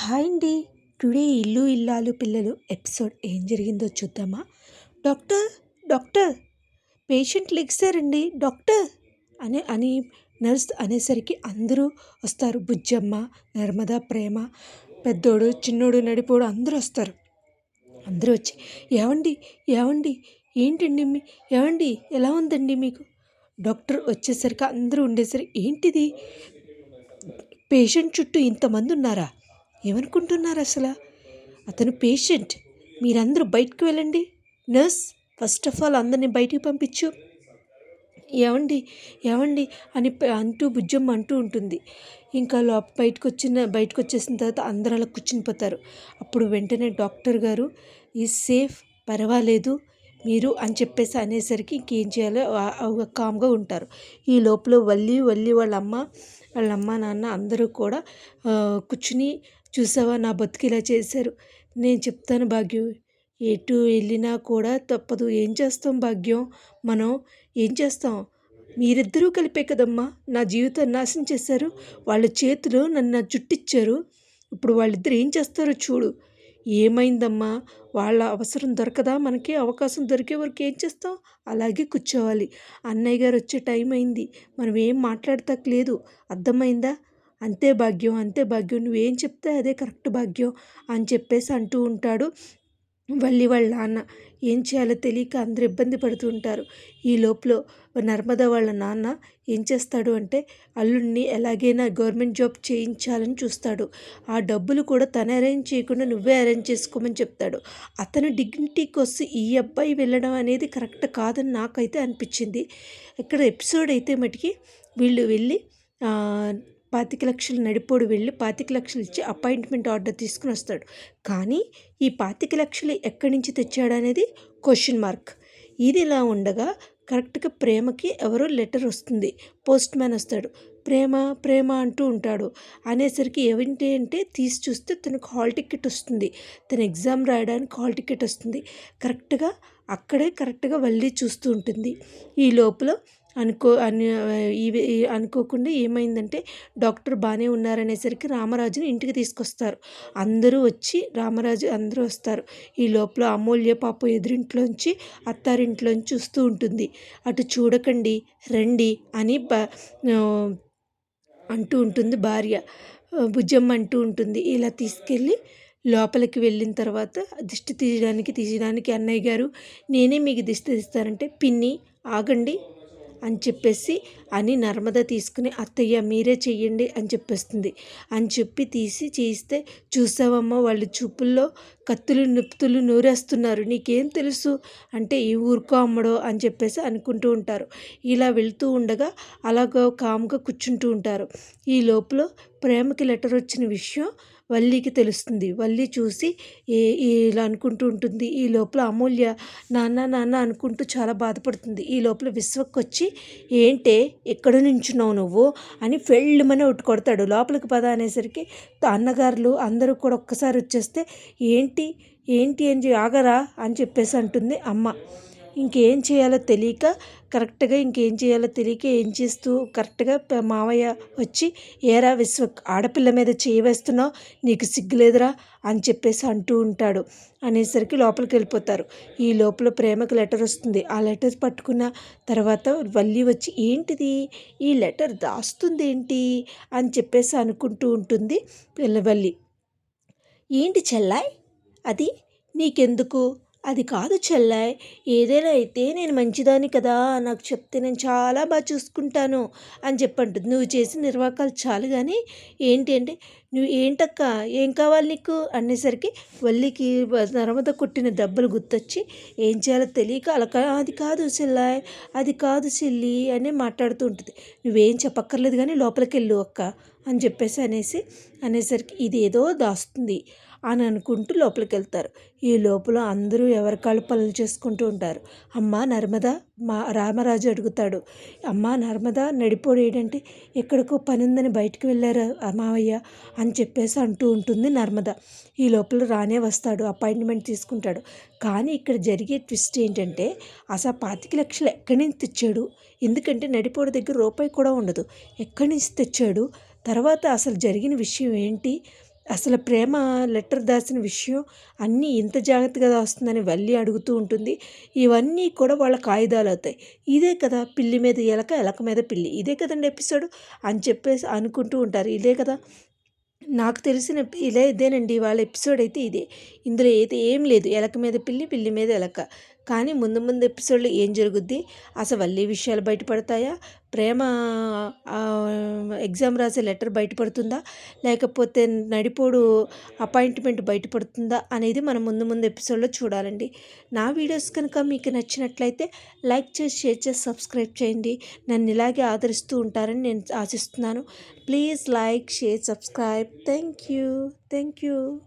Hi అండి. Today ఇల్లు ఇల్లాలు పిల్లలు ఎపిసోడ్ ఏం జరిగిందో చూద్దామా? డాక్టర్ డాక్టర్ పేషెంట్ లెగ్సారండి. డాక్టర్ అని అని నర్స్ అనేసరికి అందరూ వస్తారు. బుజ్జమ్మ నర్మద ప్రేమ పెద్దోడు చిన్నోడు నడిపోడు అందరూ వస్తారు. అందరూ వచ్చి ఏవండి ఏవండి ఏంటండి మీ ఏవండి ఎలా ఉందండి మీకు? డాక్టర్ వచ్చేసరికి అందరూ ఉండేసరికి ఏంటిది? పేషెంట్ చుట్టూ ఇంతమంది ఉన్నారా? ఏమనుకుంటున్నారు అసలు అతను పేషెంట్. మీరందరూ బయటకు వెళ్ళండి. నర్స్ ఫస్ట్ ఆఫ్ ఆల్ అందరినీ బయటికి పంపించు. ఏమండి ఏమండి అని అంటూ బుజ్జమ్మ అంటూ ఉంటుంది. ఇంకా లో బయటకు వచ్చిన బయటకు వచ్చేసిన తర్వాత అందరూ అలా కూర్చునిపోతారు అప్పుడు వెంటనే డాక్టర్ గారు ఈ సేఫ్ పర్వాలేదు మీరు అని చెప్పేసి అనేసరికి ఇంకేం చేయాలో కామ్గా ఉంటారు. ఈ లోపల వల్లి వల్లి వాళ్ళ అమ్మ వాళ్ళ అమ్మ నాన్న అందరూ కూడా కూర్చుని చూసావా? నా బతుకిలా చేశారు. నేను చెప్తాను భాగ్యం. ఎటు వెళ్ళినా కూడా తప్పదు. ఏం చేస్తాం భాగ్యం? మనం ఏం చేస్తాం? మీరిద్దరూ కలిపే కదమ్మా. నా జీవితం నాశనం చేశారు. వాళ్ళ చేతులు నన్ను జుట్టిచ్చారు. ఇప్పుడు వాళ్ళిద్దరు ఏం చేస్తారో చూడు. ఏమైందమ్మా? వాళ్ళ అవసరం దొరకదా మనకి? అవకాశం దొరికే వరకు ఏం చేస్తాం? అలాగే కూర్చోవాలి. అన్నయ్య గారు వచ్చే టైం అయింది. మనం ఏం మాట్లాడతాక అర్థమైందా? అంతే భాగ్యం అంతే భాగ్యం నువ్వేం చెప్తే అదే కరెక్ట్ భాగ్యం అని చెప్పేసి అంటూ ఉంటాడు వల్లి వాళ్ళ నాన్న. ఏం చేయాలో తెలియక అందరు ఇబ్బంది పడుతూ ఉంటారు. ఈ లోపల నర్మద వాళ్ళ నాన్న ఏం చేస్తాడు అంటే అల్లుడిని ఎలాగైనా గవర్నమెంట్ జాబ్ చేయించాలని చూస్తాడు. ఆ డబ్బులు కూడా తను అరేంజ్ చేయకుండా నువ్వే అరేంజ్ చేసుకోమని చెప్తాడు. అతను డిగ్నిటీకి కోసం ఈ అబ్బాయి వెళ్ళడం అనేది కరెక్ట్ కాదని నాకైతే అనిపించింది. ఇక్కడ ఎపిసోడ్ అయితే మటుకి వీళ్ళు వెళ్ళి పాతిక లక్షలు నడిపోడు వెళ్ళి పాతిక లక్షలు ఇచ్చి అపాయింట్మెంట్ ఆర్డర్ తీసుకుని వస్తాడు. కానీ ఈ పాతిక లక్షలు ఎక్కడి నుంచి తెచ్చాడు అనేది క్వశ్చన్ మార్క్ ఇది ఇలా ఉండగా కరెక్ట్గా ప్రేమకి ఎవరో లెటర్ వస్తుంది. పోస్ట్ మ్యాన్ వస్తాడు. ప్రేమ ప్రేమ అంటూ ఉంటాడు. అనేసరికి ఏమిటి అంటే తీసి చూస్తే తనకు హాల్ టికెట్ వస్తుంది. తన ఎగ్జామ్ రాయడానికి హాల్ టికెట్ వస్తుంది. కరెక్ట్గా అక్కడే కరెక్ట్గా వెళ్ళి చూస్తూ ఉంటుంది. ఈ లోపల అనుకో అని ఇవి అనుకోకుండా ఏమైందంటే డాక్టర్ బాగానే ఉన్నారనేసరికి రామరాజుని ఇంటికి తీసుకొస్తారు. అందరూ వచ్చి రామరాజు అందరూ వస్తారు. ఈ లోపల అమూల్య పాప ఎదురింట్లోంచి అత్తారింట్లోంచి చూస్తూ ఉంటుంది. అటు చూడకండి రండి అని బ అంటూ ఉంటుంది భార్య. భుజమ్మ అంటూ ఉంటుంది. ఇలా తీసుకెళ్ళి లోపలికి వెళ్ళిన తర్వాత దిష్టి తీయడానికి తీయడానికి అన్నయ్య గారు నేనే మీకు దిష్టి తీస్తానంటే పిన్ని ఆగండి అని చెప్పేసి అని నర్మద తీసుకుని అత్తయ్య మీరే చెయ్యండి అని చెప్పేస్తుంది. అని చెప్పి తీసి చేయిస్తే చూసావమ్మ వాళ్ళు చూపుల్లో కత్తులు నిప్పుతులు నూరేస్తున్నారు. నీకేం తెలుసు? అంటే ఈ ఊరుకో అమ్మడో అని చెప్పేసి అనుకుంటూ ఉంటారు. ఇలా వెళ్తూ ఉండగా అలాగ కామ్గా కూర్చుంటూ ఉంటారు. ఈ లోపల ప్రేమకి లెటర్ వచ్చిన విషయం వల్లికి తెలుస్తుంది. వల్లి చూసి ఏ ఇలా అనుకుంటూ ఉంటుంది. ఈ లోపల అమూల్య నాన్న నాన్న అనుకుంటూ చాలా బాధపడుతుంది. ఈ లోపల విశ్వకొచ్చి ఏంటే ఎక్కడ నుంచున్నావు నువ్వు? అని ఫెళ్ళమని ఒకటి కొడతాడు. లోపలికి పద అనేసరికి అన్నగారులు అందరూ కూడా ఒక్కసారి వచ్చేస్తే ఏంటి ఏంటి అని ఆగరా? అని చెప్పేసి అంటుంది అమ్మ. ఇంకేం చేయాలో తెలియక కరెక్ట్గా ఇంకేం చేయాలో తెలియక ఏం చేస్తూ కరెక్ట్గా మావయ్య వచ్చి ఏరా విశ్వ ఆడపిల్ల మీద చేయవేస్తున్నావు నీకు సిగ్గులేదురా అని చెప్పేసి అంటూ ఉంటాడు. అనేసరికి లోపలికి వెళ్ళిపోతారు. ఈ లోపల ప్రేమకు లెటర్ వస్తుంది. ఆ లెటర్ పట్టుకున్న తర్వాత వల్లి వచ్చి ఏంటిది? ఈ లెటర్ దాస్తుంది ఏంటి అని చెప్పేసి అనుకుంటూ ఉంటుంది పిల్లవల్లి ఏంటి చెల్లాయ్? అది నీకెందుకు? అది కాదు చెల్లాయ్ ఏదైనా అయితే నేను మంచిదాన్ని కదా నాకు చెప్తే నేను చాలా బాగా చూసుకుంటాను అని చెప్పంటుంది. నువ్వు చేసిన నిర్వాకాలు చాలు కానీ ఏంటి అంటే నువ్వు ఏంటక్క ఏం కావాలి నీకు? అనేసరికి వల్లికి నర్మద కొట్టిన దెబ్బలు గుర్తొచ్చి ఏం చేయాలో తెలియక అలా అది కాదు చెల్లాయ్ అది కాదు చెల్లి అని మాట్లాడుతూ ఉంటుంది. నువ్వేం చెప్పక్కర్లేదు కానీ లోపలికి వెళ్ళు అక్క అని చెప్పేసి అనేసి అనేసరికి ఇది ఏదో దాస్తుంది. అని అనుకుంటూ లోపలికి వెళ్తారు ఈ లోపల అందరూ ఎవరి కాళ్ళు పనులు చేసుకుంటూ ఉంటారు. అమ్మ నర్మద మా రామరాజు అడుగుతాడు. అమ్మ నర్మద నడిపోడు ఏంటంటే ఎక్కడికో పని ఉందని బయటికి వెళ్ళారు మావయ్య అని చెప్పేసి అంటూ ఉంటుంది నర్మద. ఈ లోపల రానే వస్తాడు అపాయింట్మెంట్ తీసుకుంటాడు. కానీ ఇక్కడ జరిగే ట్విస్ట్ ఏంటంటే అసలు పాతిక లక్షలు ఎక్కడి నుంచి తెచ్చాడు? ఎందుకంటే నడిపోడు దగ్గర రూపాయి కూడా ఉండదు. ఎక్కడి నుంచి తెచ్చాడు? తర్వాత అసలు జరిగిన విషయం ఏంటి? అసలు ప్రేమ లెటర్ దాచిన విషయం అన్నీ ఇంత జాగ్రత్తగా దాస్తుందని వల్లి అడుగుతూ ఉంటుంది. ఇవన్నీ కూడా వాళ్ళ కాగితాలు అవుతాయి. ఇదే కదా పిల్లి మీద ఎలక ఎలక మీద పిల్లి. ఇదే కదండి ఎపిసోడ్? అని చెప్పేసి అనుకుంటూ ఉంటారు. ఇదే కదా? నాకు తెలిసిన ఇలా ఇదేనండి వాళ్ళ ఎపిసోడ్ అయితే ఇదే. ఇందులో అయితే ఏం లేదు. ఎలక మీద పిల్లి పిల్లి మీద ఎలక. కానీ ముందు ముందు ఎపిసోడ్లో ఏం జరుగుద్ది? అసలు వల్లి విషయాలు బయటపడతాయా? ప్రేమ ఎగ్జామ్ రాసే లెటర్ బయటపడుతుందా? లేకపోతే నడిపోడు అపాయింట్మెంట్ బయటపడుతుందా అనేది మనం ముందు ముందు ఎపిసోడ్లో చూడాలండి. నా వీడియోస్ కనుక మీకు నచ్చినట్లయితే లైక్ చేసి షేర్ చేసి సబ్స్క్రైబ్ చేయండి. నన్ను ఇలాగే ఆదరిస్తూ ఉంటారని నేను ఆశిస్తున్నాను. Please like share subscribe. Thank you. Thank you.